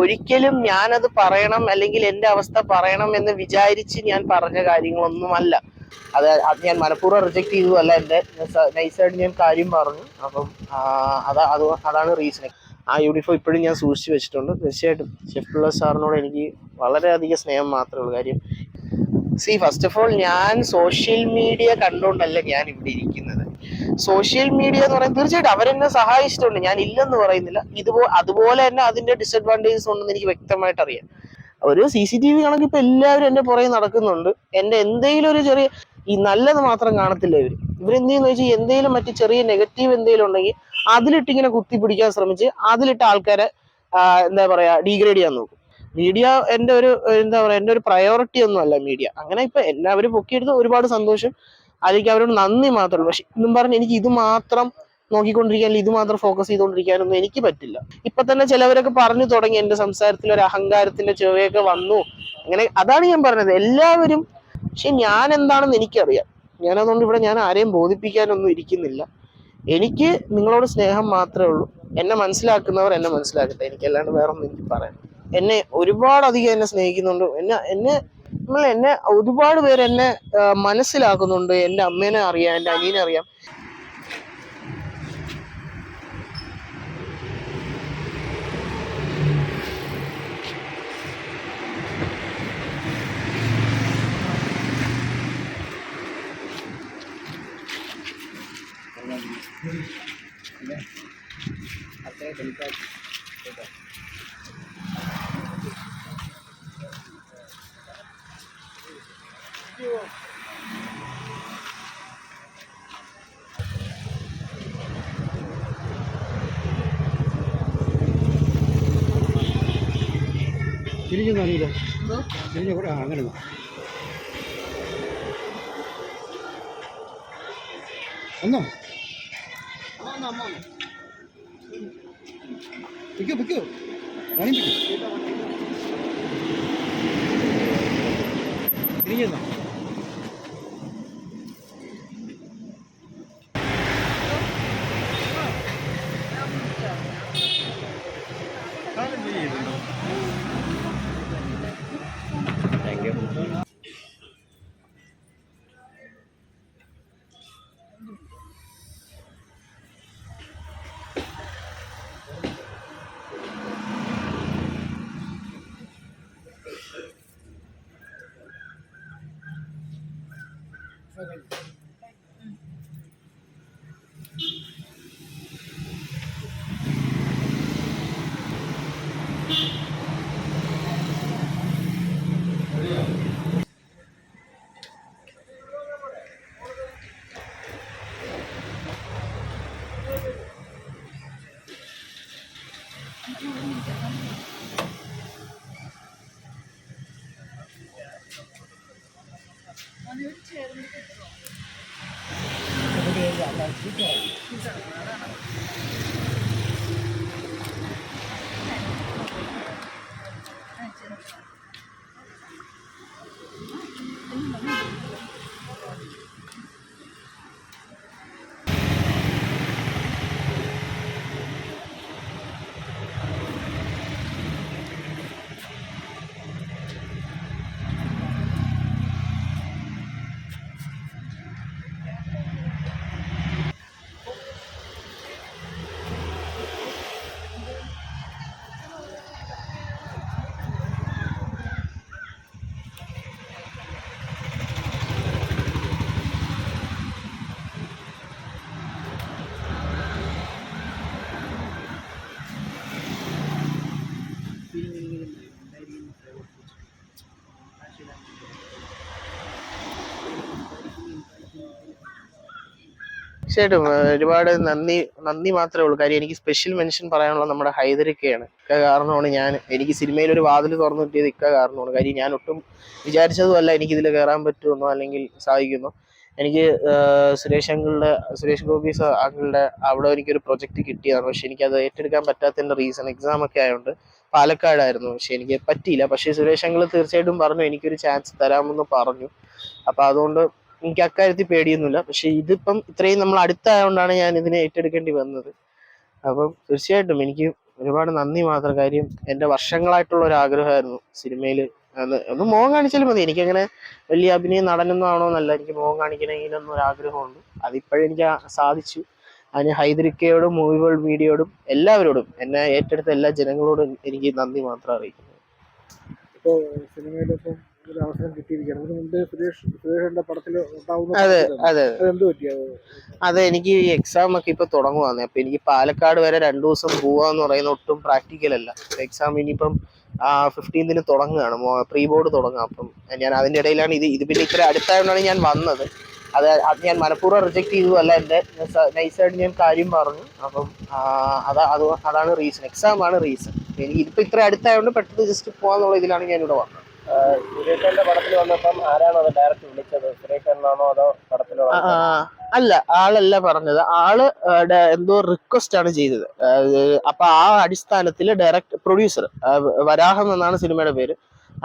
ഒരിക്കലും ഞാനത് പറയണം അല്ലെങ്കിൽ എന്റെ അവസ്ഥ പറയണം എന്ന് വിചാരിച്ച് ഞാൻ പറഞ്ഞ കാര്യങ്ങളൊന്നുമല്ല. അത് അത് ഞാൻ മനഃപൂർവം റിജക്ട് ചെയ്തതല്ല എന്റെ നൈസായിട്ട് ഞാൻ കാര്യം പറഞ്ഞു. അപ്പം അതാ അത് അതാണ് റീസൺ ആ യൂണിഫോം ഇപ്പോഴും ഞാൻ സൂക്ഷിച്ചു വെച്ചിട്ടുണ്ട്. തീർച്ചയായിട്ടും ഷെഫ് സാറിനോട് എനിക്ക് വളരെയധികം സ്നേഹം മാത്രമേ ഉള്ളൂ. കാര്യം സി ഫസ്റ്റ് ഓഫ് ഓൾ ഞാൻ സോഷ്യൽ മീഡിയ കണ്ടുകൊണ്ടല്ല ഞാൻ ഇവിടെ ഇരിക്കുന്നത്. സോഷ്യൽ മീഡിയ എന്ന് പറയുന്നത് തീർച്ചയായിട്ടും അവരെന്നെ സഹായിച്ചിട്ടുണ്ട്. ഞാൻ ഇല്ലെന്ന് പറയുന്നില്ല. ഇതുപോ അതുപോലെ തന്നെ അതിന്റെ ഡിസഡ്വാന്റേജസ് ഉണ്ടെന്ന് എനിക്ക് വ്യക്തമായിട്ട് അറിയാം. ഒരു സി സി ടി വി കണക്ക് ഇപ്പൊ എല്ലാവരും എന്റെ പുറകെ നടക്കുന്നുണ്ട്. എന്റെ എന്തെങ്കിലും ഒരു ചെറിയ ഈ നല്ലത് മാത്രം കാണത്തില്ല ഇവർ. ഇവരെന്ത് ചെയ്യുന്ന വെച്ചാൽ എന്തെങ്കിലും മറ്റു ചെറിയ നെഗറ്റീവ് എന്തെങ്കിലും ഉണ്ടെങ്കിൽ അതിലിട്ട് ഇങ്ങനെ കുത്തി പിടിക്കാൻ ശ്രമിച്ച് അതിലിട്ട് ആൾക്കാരെ എന്താ പറയാ ഡീഗ്രേഡ് ചെയ്യാൻ നോക്കും. മീഡിയ എന്റെ ഒരു എന്താ പറയാ എന്റെ ഒരു പ്രയോറിറ്റി ഒന്നും അല്ല മീഡിയ അങ്ങനെ ഇപ്പൊ എല്ലാവരും പൊക്കിയെടുത്ത് ഒരുപാട് സന്തോഷം. അതിലേക്ക് അവരോട് നന്ദി മാത്രമേ ഉള്ളൂ. പക്ഷെ ഇന്നും പറഞ്ഞ് എനിക്ക് ഇത് മാത്രം നോക്കിക്കൊണ്ടിരിക്കാൻ അല്ലെങ്കിൽ ഇത് മാത്രം ഫോക്കസ് ചെയ്തുകൊണ്ടിരിക്കാനൊന്നും എനിക്ക് പറ്റില്ല. ഇപ്പൊ തന്നെ ചിലവരൊക്കെ പറഞ്ഞു തുടങ്ങി എന്റെ സംസാരത്തിൽ ഒരു അഹങ്കാരത്തിന്റെ ചെവയൊക്കെ വന്നു. അങ്ങനെ അതാണ് ഞാൻ പറഞ്ഞത്. എല്ലാവരും പക്ഷെ ഞാൻ എന്താണെന്ന് എനിക്കറിയാം. ഞാൻ അതുകൊണ്ട് ഇവിടെ ഞാൻ ആരെയും ബോധിപ്പിക്കാനൊന്നും ഇരിക്കുന്നില്ല. എനിക്ക് നിങ്ങളോട് സ്നേഹം മാത്രമേ ഉള്ളൂ. എന്നെ മനസ്സിലാക്കുന്നവർ എന്നെ മനസ്സിലാക്കട്ടെ. എനിക്ക് അല്ലാണ്ട് വേറെ ഒന്നും എനിക്ക് പറയാം എന്നെ ഒരുപാട് അധികം എന്നെ സ്നേഹിക്കുന്നുണ്ട്. എന്നെ എന്നെ നമ്മൾ എന്നെ ഒരുപാട് പേര് എന്നെ മനസ്സിലാക്കുന്നുണ്ട്. എന്റെ അമ്മേനെ അറിയാം എന്റെ അനിയനെ അറിയാം. തിരിഞ്ഞു അറിയില്ല തിരിഞ്ഞു കൂടെ അങ്ങനെ. ഒന്നോ പിക്കോ പിക്കോ. ഓണി പിക്കോ തിരിഞ്ഞു রেখে തീർച്ചയായിട്ടും ഒരുപാട് നന്ദി നന്ദി മാത്രമേ ഉള്ളൂ. കാര്യം എനിക്ക് സ്പെഷ്യൽ മെൻഷൻ പറയാനുള്ള നമ്മുടെ ഹൈദരക്കയാണ്. ഇക്ക കാരണമാണ് ഞാൻ. എനിക്ക് സിനിമയിൽ ഒരു വാതിൽ തുറന്നു കിട്ടിയത് ഇക്ക കാരണമാണ്. കാര്യം ഞാൻ ഒട്ടും വിചാരിച്ചതുമല്ല എനിക്ക് ഇതിൽ കയറാൻ പറ്റുമെന്നോ അല്ലെങ്കിൽ സാധിക്കുന്നോ എനിക്ക് സുരേഷ് അങ്കിളുടെ സുരേഷ് ഗോപി അങ്കിളുടെ അവിടെ എനിക്കൊരു പ്രൊജക്റ്റ് കിട്ടിയതാണ്. പക്ഷെ എനിക്ക് അത് ഏറ്റെടുക്കാൻ പറ്റാത്തതിന്റെ റീസൺ എക്സാം ഒക്കെ ആയതുകൊണ്ട് പാലക്കാടായിരുന്നു. പക്ഷെ എനിക്ക് പറ്റിയില്ല. പക്ഷെ സുരേഷ് അങ്കിൾ തീർച്ചയായിട്ടും പറഞ്ഞു എനിക്കൊരു ചാൻസ് തരാമെന്ന് പറഞ്ഞു. അപ്പൊ അതുകൊണ്ട് എനിക്ക് അക്കാര്യത്തിൽ പേടിയൊന്നുമില്ല. പക്ഷെ ഇതിപ്പം ഇത്രയും നമ്മൾ അടുത്തായതുകൊണ്ടാണ് ഞാൻ ഇതിനെ ഏറ്റെടുക്കേണ്ടി വന്നത്. അപ്പം തീർച്ചയായിട്ടും എനിക്ക് ഒരുപാട് നന്ദി മാത്രം. കാര്യം എന്റെ വർഷങ്ങളായിട്ടുള്ള ഒരു ആഗ്രഹമായിരുന്നു സിനിമയിൽ ഒന്ന് മോഹം കാണിച്ചാലും മതി. എനിക്കങ്ങനെ വലിയ അഭിനയം നടനൊന്നും എന്നല്ല. എനിക്ക് മോഹം കാണിക്കണമെങ്കിലൊന്നും ഒരു ആഗ്രഹമുണ്ട്. അതിപ്പോഴെനിക്ക് എനിക്ക് സാധിച്ചു. അതിന് ഹൈദരിക്കയോടും മൂവി വേൾഡ് മീഡിയയോടും എല്ലാവരോടും എന്നെ ഏറ്റെടുത്ത എല്ലാ ജനങ്ങളോടും എനിക്ക് നന്ദി മാത്രം അറിയിക്കുന്നു. ഇപ്പോൾ സിനിമയിലിപ്പം ഒരു അവസരം കിട്ടിയിരിക്കുകയാണ്. അതിന് മുമ്പ് സുരേഷ് സുരേഷിന്റെ പടത്തിൽ ഉണ്ടാവുന്ന അതെ അതെ അതെന്ത് പറ്റിയത് അതെ എനിക്ക് ഈ എക്സാം ഒക്കെ ഇപ്പൊ തുടങ്ങുവാന്നേ. അപ്പൊ എനിക്ക് പാലക്കാട് വരെ രണ്ടു ദിവസം പോവാന്ന് പറയുന്ന ഒട്ടും പ്രാക്ടിക്കൽ അല്ല. എക്സാം ഇനിയിപ്പം ഫിഫ്റ്റീൻതിന് തുടങ്ങുകയാണ്. പ്രീ ബോർഡ് തുടങ്ങുക. അപ്പം ഞാൻ അതിന്റെ ഇടയിലാണ് ഇത് ഇത് പിന്നെ ഇത്ര അടുത്തായതുകൊണ്ടാണ് ഞാൻ വന്നത്. അത് അത് ഞാൻ മനഃപൂർവം റിജക്ട് ചെയ്തു. അല്ല എന്റെ നൈസായിട്ട് ഞാൻ കാര്യം പറഞ്ഞു. അപ്പം അതാ അത് അതാണ് റീസൺ എക്സാം ആണ് റീസൺ എനിക്ക് ഇതിപ്പോൾ ഇത്ര അടുത്തായതുകൊണ്ട് പെട്ടെന്ന് ജസ്റ്റ് പോകാന്നുള്ള ഇതിലാണ് ഞാൻ ഇവിടെ വന്നത്. സുരേഷന്റെ പടത്തിൽ വന്നപ്പം ആരാണോ അത് ഡയറക്റ്റ് വിളിച്ചത്? സുരേഷനാണോ അതോ അല്ല ആളല്ല പറഞ്ഞത്. ആൾ എന്തോ റിക്വസ്റ്റ് ആണ് ചെയ്തത്. അപ്പൊ ആ അടിസ്ഥാനത്തിൽ ഡയറക്ട് പ്രൊഡ്യൂസർ വരാഹം എന്നാണ് സിനിമയുടെ പേര്.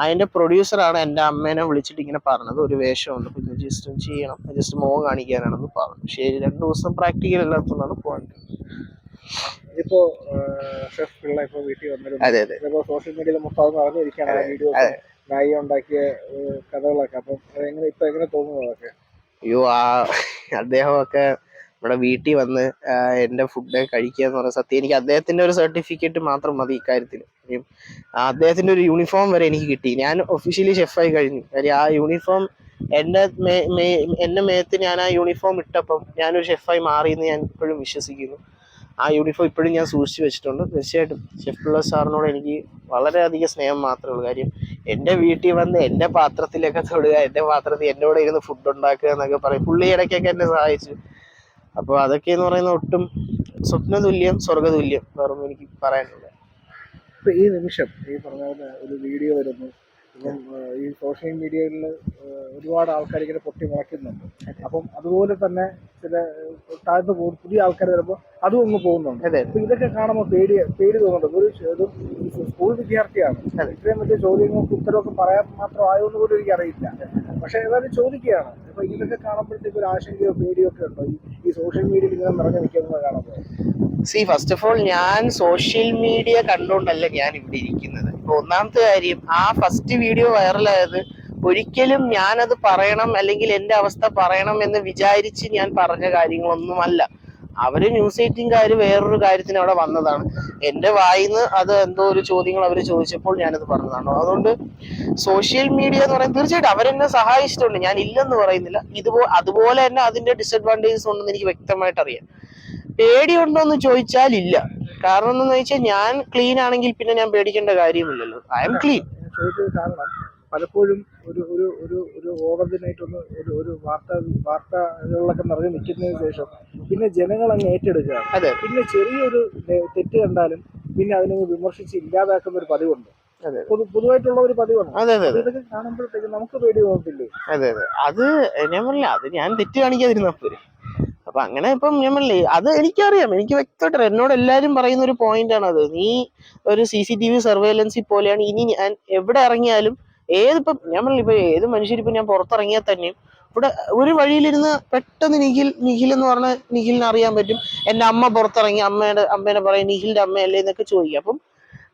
അതിന്റെ പ്രൊഡ്യൂസറാണ് എന്റെ അമ്മേനെ വിളിച്ചിട്ട് ഇങ്ങനെ പറഞ്ഞത്. ഒരു വേഷമുണ്ട്. പിന്നെ ജസ്റ്റ് ചെയ്യണം. ജസ്റ്റ് മോ കാണിക്കാനാണെന്ന് പറഞ്ഞു. ശരി രണ്ടു ദിവസം പ്രാക്ടിക്കൽ അല്ലാത്തതുകൊണ്ടാണ് പോകേണ്ടത് ഇപ്പോ ഷെഫ് പിള്ള ഇപ്പൊ വീട്ടിൽ വന്നിരുന്നു അതെ അതെ. സോഷ്യൽ മീഡിയയിൽ മൊത്തം അറിഞ്ഞിരിക്കുകയാണ് വീഡിയോസ് നായി ഉണ്ടാക്കിയ കഥകളൊക്കെ. അപ്പം എങ്ങനെ ഇപ്പൊ എങ്ങനെ തോന്നുന്നു അതൊക്കെ? അയ്യോ ആ അദ്ദേഹമൊക്കെ നമ്മുടെ വീട്ടിൽ വന്ന് എന്റെ ഫുഡ് കഴിക്കുക എന്ന് പറയുന്ന സത്യം എനിക്ക് അദ്ദേഹത്തിന്റെ ഒരു സർട്ടിഫിക്കറ്റ് മാത്രം മതി ഇക്കാര്യത്തിൽ. അദ്ദേഹത്തിന്റെ ഒരു യൂണിഫോം വരെ എനിക്ക് കിട്ടി. ഞാൻ ഒഫീഷ്യലി ഷെഫായി കഴിഞ്ഞു. കാര്യം ആ യൂണിഫോം എന്റെ എന്റെ മേത്ത് ഞാൻ ആ യൂണിഫോം ഇട്ടപ്പം ഞാനൊരു ഷെഫായി മാറിയെന്ന് ഞാൻ ഇപ്പോഴും വിശ്വസിക്കുന്നു. ആ യൂണിഫോം ഇപ്പോഴും ഞാൻ സൂക്ഷിച്ച് വെച്ചിട്ടുണ്ട്. തീർച്ചയായിട്ടും ഷെഫ് പിള്ള സാറിനോട് എനിക്ക് വളരെയധികം സ്നേഹം മാത്രമേ ഉള്ളൂ. കാര്യം എന്റെ വീട്ടിൽ വന്ന് എന്റെ പാത്രത്തിലൊക്കെ തൊടുക എന്റെ പാത്രത്തിൽ എന്നോട് ഇരുന്ന് ഫുഡ് ഉണ്ടാക്കുക എന്നൊക്കെ പറയും. പുള്ളി ഇടയ്ക്കൊക്കെ എന്നെ സഹായിച്ചു. അപ്പോൾ അതൊക്കെ എന്ന് പറയുന്ന ഒട്ടും സ്വപ്ന തുല്യം സ്വർഗ തുല്യം വേറൊന്നും എനിക്ക് പറയാനുള്ളത് ഈ നിമിഷം ഈ പറഞ്ഞ ഒരു വീഡിയോ വരുന്നു. ഇപ്പം ഈ സോഷ്യൽ മീഡിയയിൽ ഒരുപാട് ആൾക്കാർ ഇങ്ങനെ പൊട്ടി മുളയ്ക്കുന്നുണ്ട്. അപ്പം അതുപോലെ തന്നെ ചില താഴ്ന്നു പോകും പുതിയ ആൾക്കാർ വരുമ്പോൾ അതും അങ്ങ് പോകുന്നുണ്ട്. അതെ അപ്പൊ ഇതൊക്കെ കാണുമ്പോൾ പേടി പേടി തോന്നുന്നുണ്ട്. ഒരു സ്കൂൾ വിദ്യാർത്ഥിയാണ്. ഇത്രയും വലിയ ചോദ്യങ്ങൾക്ക് ഉത്തരവൊക്കെ പറയാൻ മാത്രം ആയോന്ന് പോലും എനിക്ക് അറിയില്ല പക്ഷെ ഏതായാലും ചോദിക്കുകയാണ്. അപ്പൊ ഇതൊക്കെ കാണുമ്പോഴത്തേക്ക് ഒരു ആശങ്കയോ പേടിയോ ഒക്കെ ഉണ്ടോ? ഈ- സോഷ്യൽ മീഡിയയിൽ ഇങ്ങനെ നിറഞ്ഞു നിൽക്കുന്നത് കാണുമ്പോൾ? സി ഫസ്റ്റ് ഓഫ് ഓൾ ഞാൻ സോഷ്യൽ മീഡിയ കണ്ടുകൊണ്ടല്ല ഞാൻ ഇവിടെ ഇരിക്കുന്നത്. ഒന്നാമത്തെ കാര്യം ആ ഫസ്റ്റ് വീഡിയോ വൈറലായത് ഒരിക്കലും ഞാനത് പറയണം അല്ലെങ്കിൽ എന്റെ അവസ്ഥ പറയണം എന്ന് വിചാരിച്ച് ഞാൻ പറഞ്ഞ കാര്യങ്ങളൊന്നുമല്ല. അവർ ന്യൂസ് എയ്റ്റിംഗുകാർ വേറൊരു കാര്യത്തിന് അവിടെ വന്നതാണ്. എന്റെ വായിന്ന് അത് എന്തോ ഒരു ചോദ്യങ്ങൾ അവർ ചോദിച്ചപ്പോൾ ഞാനത് പറഞ്ഞതാണ്. അതുകൊണ്ട് സോഷ്യൽ മീഡിയ എന്ന് പറയുന്നത് തീർച്ചയായിട്ടും അവരെന്നെ സഹായിച്ചിട്ടുണ്ട്. ഞാൻ ഇല്ലെന്ന് പറയുന്നില്ല. ഇതുപോ അതുപോലെ തന്നെ അതിന്റെ ഡിസഡ്വാന്റേജസ് ഉണ്ടെന്ന് എനിക്ക് വ്യക്തമായിട്ട് അറിയാം പേടിയുണ്ടോ എന്ന് ചോദിച്ചാൽ ഇല്ല കാരണം എന്താണെന്ന് വെച്ചാൽ ഞാൻ ക്ലീൻ ആണെങ്കിൽ പിന്നെ ഞാൻ പേടിക്കേണ്ട കാര്യമില്ലല്ലോ. ഐ എം ക്ലീൻ കാരണം പലപ്പോഴും ഒരു ഒരു ഒരു ഒരു ഓവർദിനായിട്ടൊന്ന് ഒരു ഒരു വാർത്ത വാർത്തകളിലൊക്കെ നിറഞ്ഞു നിൽക്കുന്നതിന് ശേഷം പിന്നെ ജനങ്ങൾ അങ്ങ് ഏറ്റെടുക്കുക. അതെ. പിന്നെ ചെറിയൊരു തെറ്റ് കണ്ടാലും പിന്നെ അതിനെ വിമർശിച്ച് ഇല്ലാതാക്കുന്ന ഒരു പതിവുണ്ട്. പൊതുവായിട്ടുള്ള ഒരു പതിവാണ്. അതെ അതെ ഇതൊക്കെ കാണുമ്പോഴത്തേക്ക് നമുക്ക് പേടി തോന്നത്തില്ലേ? അതെ അതെ. അത് ഞാൻ പറഞ്ഞില്ല അത് ഞാൻ തെറ്റ് കാണിക്കാതിരുന്നു പോരെ. അപ്പൊ അങ്ങനെ ഇപ്പം ഞാൻ പറഞ്ഞില്ലേ അത് എനിക്കറിയാം. എനിക്ക് വ്യക്തമായിട്ട്. എന്നോട് എല്ലാരും പറയുന്ന ഒരു പോയിന്റ് ആണ് അത് നീ ഒരു C C T V surveillance പോലെയാണ്. ഇനി ഞാൻ എവിടെ ഇറങ്ങിയാലും ഏതിപ്പം ഞാൻ പറഞ്ഞില്ല ഇപ്പൊ ഏത് മനുഷ്യരിപ്പം ഞാൻ പുറത്തിറങ്ങിയാൽ തന്നെയും ഇവിടെ ഒരു വഴിയിലിരുന്ന് പെട്ടെന്ന് നിഖിൽ നിഖിൽ എന്ന് പറഞ്ഞ നിഖിലിനെ അറിയാൻ പറ്റും. എന്റെ അമ്മ പുറത്തിറങ്ങി അമ്മയുടെ അമ്മേനെ പറയും നിഖിലിന്റെ അമ്മയല്ലേ? എന്നൊക്കെ ചോദിക്കും. അപ്പം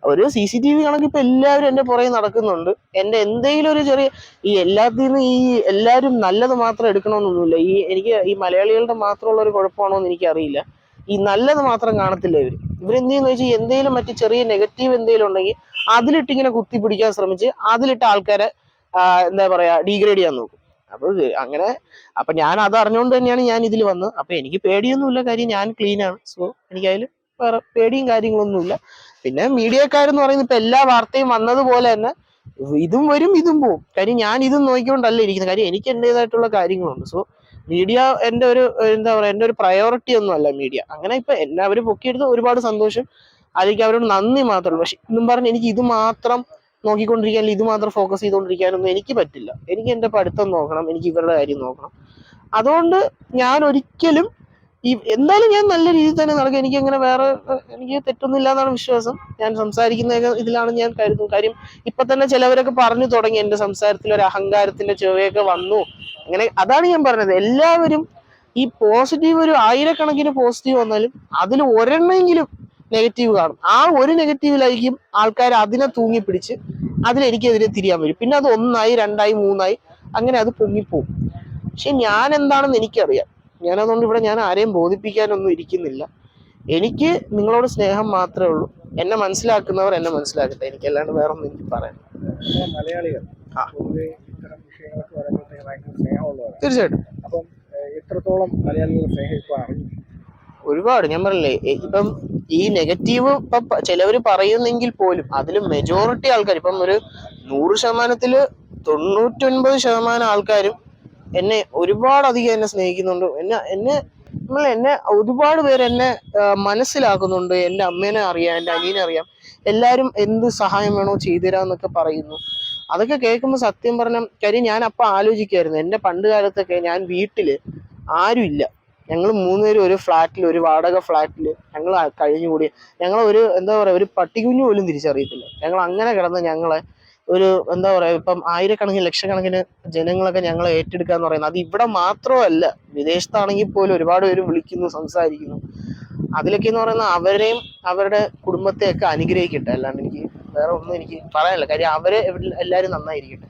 ഒരു സി സി ടി വി കണക്ക് ഇപ്പൊ എല്ലാവരും എന്റെ പുറകെ നടക്കുന്നുണ്ട്. എന്റെ എന്തെങ്കിലും ഒരു ചെറിയ ഈ എല്ലാത്തിന്ന് ഈ എല്ലാവരും നല്ലത് മാത്രം എടുക്കണമെന്നൊന്നുമില്ല. ഈ എനിക്ക് ഈ മലയാളികളുടെ മാത്രമുള്ള ഒരു കുഴപ്പമാണോ എന്ന് എനിക്കറിയില്ല. ഈ നല്ലത് മാത്രം കാണത്തില്ല ഇവർ ഇവരെന്ത് ചെയ്യുന്ന വെച്ചാൽ എന്തെങ്കിലും മറ്റു ചെറിയ നെഗറ്റീവ് എന്തെങ്കിലും ഉണ്ടെങ്കിൽ അതിലിട്ട് ഇങ്ങനെ കുത്തി പിടിക്കാൻ ശ്രമിച്ച് അതിലിട്ട് ആൾക്കാരെ എന്താ പറയാ ഡീഗ്രേഡ് ചെയ്യാൻ നോക്കും. അപ്പൊ അങ്ങനെ അപ്പൊ ഞാൻ അത് അറിഞ്ഞുകൊണ്ട് തന്നെയാണ് ഞാൻ ഇതിൽ വന്നത് അപ്പൊ എനിക്ക് പേടിയൊന്നുമില്ല. കാര്യം ഞാൻ ക്ലീൻ ആണ്. സോ എനിക്ക് അതിൽ വേറെ പേടിയും കാര്യങ്ങളൊന്നുമില്ല. പിന്നെ മീഡിയക്കാരെന്ന് പറയുന്നത് ഇപ്പൊ എല്ലാ വാർത്തയും വന്നതുപോലെ തന്നെ ഇതും വരും ഇതും പോവും. കാര്യം ഞാൻ ഇതും നോക്കിക്കൊണ്ടല്ല ഇരിക്കുന്നത്. കാര്യം എനിക്ക് എന്റേതായിട്ടുള്ള കാര്യങ്ങളുണ്ട്. സോ മീഡിയ എന്റെ ഒരു എന്താ പറയാ എന്റെ ഒരു പ്രയോറിറ്റി ഒന്നും അല്ല മീഡിയ. അങ്ങനെ ഇപ്പൊ എന്നെ അവർ പൊക്കിയെടുത്ത് ഒരുപാട് സന്തോഷം. അതിലേക്ക് അവരോട് നന്ദി മാത്രമേ ഉള്ളൂ. പക്ഷെ ഇതും പറഞ്ഞ് എനിക്ക് ഇത് മാത്രം നോക്കിക്കൊണ്ടിരിക്കാൻ ഇത് മാത്രം ഫോക്കസ് ചെയ്തുകൊണ്ടിരിക്കാനൊന്നും എനിക്ക് പറ്റില്ല. എനിക്ക് എന്റെ പഠിത്തം നോക്കണം. എനിക്ക് ഇവരുടെ കാര്യം നോക്കണം. അതുകൊണ്ട് ഞാൻ ഒരിക്കലും ഈ എന്തായാലും ഞാൻ നല്ല രീതിയിൽ തന്നെ നടക്കും. എനിക്ക് അങ്ങനെ വേറെ എനിക്ക് തെറ്റൊന്നുമില്ല എന്നാണ് വിശ്വാസം. ഞാൻ സംസാരിക്കുന്ന ഇതിലാണ് ഞാൻ കരുതും. കാര്യം ഇപ്പൊ തന്നെ ചിലവരൊക്കെ പറഞ്ഞു തുടങ്ങി എന്റെ സംസാരത്തിൽ ഒരു അഹങ്കാരത്തിന്റെ ചുവയൊക്കെ വന്നു. അങ്ങനെ അതാണ് ഞാൻ പറഞ്ഞത്. എല്ലാവരും ഈ പോസിറ്റീവ് ഒരു ആയിരക്കണക്കിന് പോസിറ്റീവ് വന്നാലും അതിൽ ഒരെണ്ണമെങ്കിലും നെഗറ്റീവ് കാണും. ആ ഒരു നെഗറ്റീവിലായിരിക്കും ആൾക്കാർ അതിനെ തൂങ്ങി പിടിച്ച് അതിലെനിക്കെതിരെ തിരിയാൻ വരും. പിന്നെ അത് ഒന്നായി രണ്ടായി മൂന്നായി അങ്ങനെ അത് പൊങ്ങിപ്പോവും. പക്ഷെ ഞാൻ എന്താണെന്ന് എനിക്കറിയാം. ഞാൻ അതുകൊണ്ട് ഇവിടെ ഞാൻ ആരെയും ബോധിപ്പിക്കാനൊന്നും ഇരിക്കുന്നില്ല. എനിക്ക് നിങ്ങളോട് സ്നേഹം മാത്രമേ ഉള്ളൂ. എന്നെ മനസ്സിലാക്കുന്നവർ എന്നെ മനസ്സിലാക്കട്ടെ. എനിക്ക് അല്ലാണ്ട് വേറെ ഒന്നും എനിക്ക് പറയാം നമ്മളെ മലയാളികൾ. ആ. പൊതുവെ ഇത്തരം വിഷയങ്ങളൊക്കെ പറയുമ്പോഴത്തേക്ക് സ്നേഹമുള്ളവരാണ്. തീർച്ചയായിട്ടും. അപ്പം ഏഹ്, എത്രത്തോളം മലയാളികളുടെ സ്നേഹം ഇപ്പൊ അറിഞ്ഞു. ഒരുപാട് ഞാൻ പറഞ്ഞില്ലേ ഇപ്പം ഈ നെഗറ്റീവ് ഇപ്പം ചിലവർ പറയുന്നെങ്കിൽ പോലും അതിൽ മെജോറിറ്റി ആൾക്കാർ ഇപ്പം ഒരു നൂറ് ശതമാനത്തിൽ തൊണ്ണൂറ്റൊൻപത് ശതമാനം ആൾക്കാരും എന്നെ ഒരുപാട് അധികം എന്നെ സ്നേഹിക്കുന്നുണ്ട്. എന്നെ എന്നെ നമ്മൾ എന്നെ ഒരുപാട് പേര് എന്നെ മനസ്സിലാക്കുന്നുണ്ട്. എന്റെ അമ്മേനെ അറിയാം എന്റെ അനിയനെ അറിയാം. എല്ലാവരും എന്ത് സഹായം വേണോ ചെയ്തുതരാമെന്നൊക്കെ പറയുന്നു. അതൊക്കെ കേൾക്കുമ്പോൾ സത്യം പറഞ്ഞ കരി ഞാൻ അപ്പം ആലോചിക്കുമായിരുന്നു എന്റെ പണ്ട് കാലത്തൊക്കെ ഞാൻ വീട്ടിൽ ആരും ഇല്ല. ഞങ്ങൾ മൂന്നുപേരും ഒരു ഫ്ലാറ്റിൽ ഒരു വാടക ഫ്ലാറ്റിൽ ഞങ്ങൾ കഴിഞ്ഞുകൂടി. ഞങ്ങൾ ഒരു എന്താ പറയുക ഒരു പട്ടികുഞ്ഞു പോലും തിരിച്ചറിയത്തില്ല. ഞങ്ങൾ അങ്ങനെ കിടന്ന് ഞങ്ങളെ ഒരു എന്താ പറയുക ഇപ്പം ആയിരക്കണക്കിന് ലക്ഷക്കണക്കിന് ജനങ്ങളൊക്കെ ഞങ്ങളെ ഏറ്റെടുക്കുക എന്ന് പറയുന്നത്. അത് ഇവിടെ മാത്രമല്ല വിദേശത്താണെങ്കിൽ പോലും ഒരുപാട് പേര് വിളിക്കുന്നു സംസാരിക്കുന്നു. അതിലൊക്കെ എന്ന് പറയുന്നത് അവരെയും അവരുടെ കുടുംബത്തെയൊക്കെ അനുഗ്രഹിക്കട്ടെ. അല്ലാണ്ട് എനിക്ക് വേറെ ഒന്നും എനിക്ക് പറയാനില്ല. കാര്യം അവരെ എല്ലാവരും നന്നായിരിക്കട്ടെ.